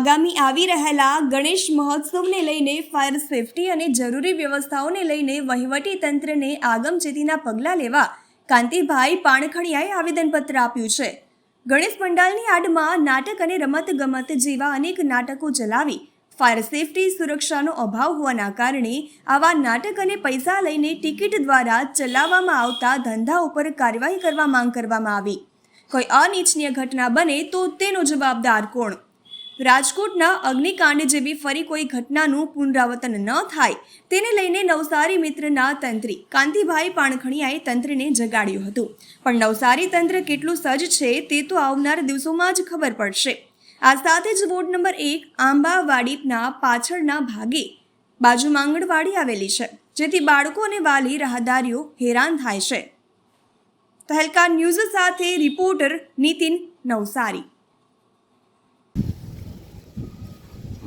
આગામી આવી રહેલા ગણેશ મહોત્સવને લઈને ફાયર સેફટી અને જરૂરી વ્યવસ્થાઓને લઈને વહીવટી તંત્રને આગમચેતીના પગલાં લેવા કાંતિભાઈ પાણખણિયાએ આવેદનપત્ર આપ્યું છે. ગણેશ પંડાલની આડમાં નાટક અને રમત ગમત જેવા અનેક નાટકો ચલાવી ફાયર સેફટી સુરક્ષાનો અભાવ હોવાના કારણે આવા નાટક અને પૈસા લઈને ટિકિટ દ્વારા ચલાવવામાં આવતા ધંધા ઉપર કાર્યવાહી કરવા માંગ કરવામાં આવી. કોઈ અનિચ્છનીય ઘટના બને તો તેનો જવાબદાર કોણ? રાજકોટના અગ્નિકાંડ જેવી ફરી કોઈ ઘટનાનું પુનરાવર્તન ન થાય, તેને લઈને નવસારી મિત્રના તંત્રી કાંતિભાઈ પાણખણિયાએ તંત્રને જગાડ્યું હતું. પણ નવસારી તંત્ર કેટલું સજ્જ છે તે તો આવનાર દિવસોમાં જ ખબર પડશે. આ સાથે જ વોર્ડ નંબર એક આંબાવાડીના પાછળના ભાગે બાજુ માંગણવાડી આવેલી છે, જેથી બાળકો અને વાલી રાહદારીઓ હેરાન થાય છે. તહેલકા ન્યૂઝ સાથે રિપોર્ટર નીતિન નવસારી.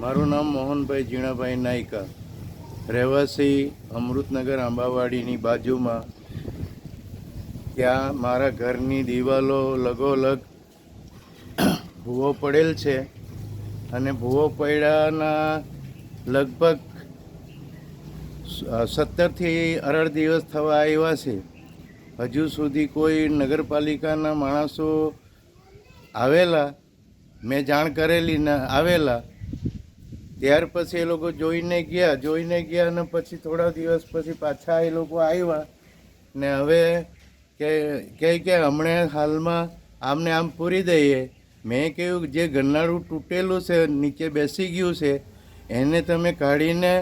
મારું નામ મોહનભાઈ ઝીણાભાઈ નાયકા. રહેવાસી અમૃતનગર આંબાવાડીની બાજુમાં. ત્યાં મારા ઘરની દિવાલો લગોલગ ભૂવો પડેલ છે અને ભૂવો પડ્યાના લગભગ સત્તરથી અઢાર દિવસ થવા આવ્યા છે. હજુ સુધી કોઈ નગરપાલિકાના માણસો આવેલા, મેં જાણ કરેલી ને, આવેલા ત્યાર પછી એ લોકો જોઈને ગયા જોઈને ગયા અને પછી થોડા દિવસ પછી પાછા એ લોકો આવ્યા ને હવે કે કહે કે હમણાં હાલમાં આમને આમ પૂરી દઈએ. મેં કહ્યું જે ગરનાળું તૂટેલું છે, નીચે બેસી ગયું છે, એને તમે કાઢીને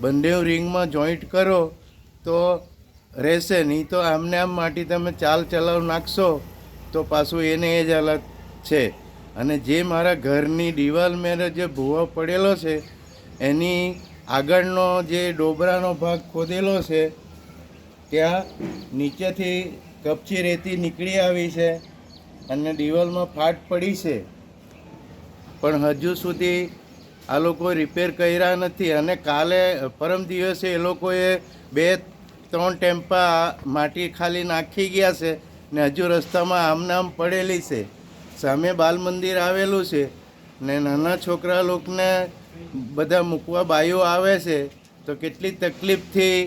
બંને રિંગમાં જોઈન્ટ કરો તો રહેશે. નહીં તો આમને આમ માટી તમે ચાલ ચલાવ નાખશો તો પાછું એને એ જ હાલત છે. અને જે મારા ઘરની દિવાલ મેરે જે ભૂવો પડેલો છે, એની આગળનો જે ડોબરાનો ભાગ ખોદેલો છે, ત્યાં નીચેથી કપચી રેતી નીકળી આવી છે અને દિવાલમાં ફાટ પડી છે. પણ હજુ સુધી આ લોકો રિપેર કર્યા નથી અને કાલે, પરમ દિવસે એ લોકોએ બે ત્રણ ટેમ્પા માટી ખાલી નાખી ગયા છે ને હજુ રસ્તામાં આમનામ પડેલી છે. સામે બાલ મંદિર આવેલું છે ને નાના છોકરા લોકોને બધા મૂકવા બાઈઓ આવે છે, તો કેટલી તકલીફથી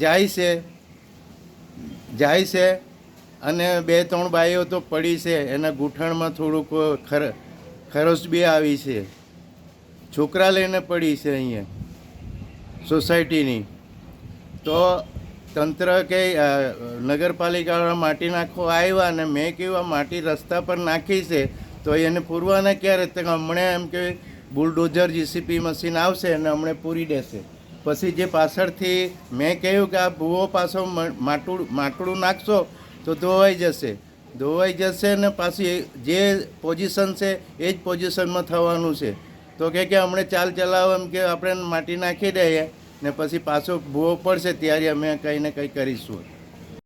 જાય છે? જાય છે અને બે ત્રણ બાઈઓ તો પડી છે, એના ગૂંઠણમાં થોડુંક ખર, ખરોશ બી આવી છે. છોકરા લઈને પડી છે અહીંયા, સોસાયટીની. તો તંત્ર કે નગરપાલિકા માટી નાખવા આવ્યા અને મેં આ માટી રસ્તા પર નાખી છે, તો એને પૂરવાના ક્યારે? તો હમણાં એમ કે બુલડોઝર જીસીપી મશીન આવશે અને હમણે પૂરી દેશે. પછી જે પાછળથી મેં કહ્યું કે, આ ભૂવો પાછો માટું માટડું નાખશો, તો ધોવાઈ જશે. ધોવાઈ જશે ને પાછી જે પોઝિશન છે, એ જ પોઝિશનમાં થવાનું છે. તો કે હમણાં ચાલ ચલાવો એમ કે, આપણે માટી નાખી દઈએ. ને પછી પાછો ભૂવો પડશે ત્યારે અમે કંઈ ને કંઈ કરીશું.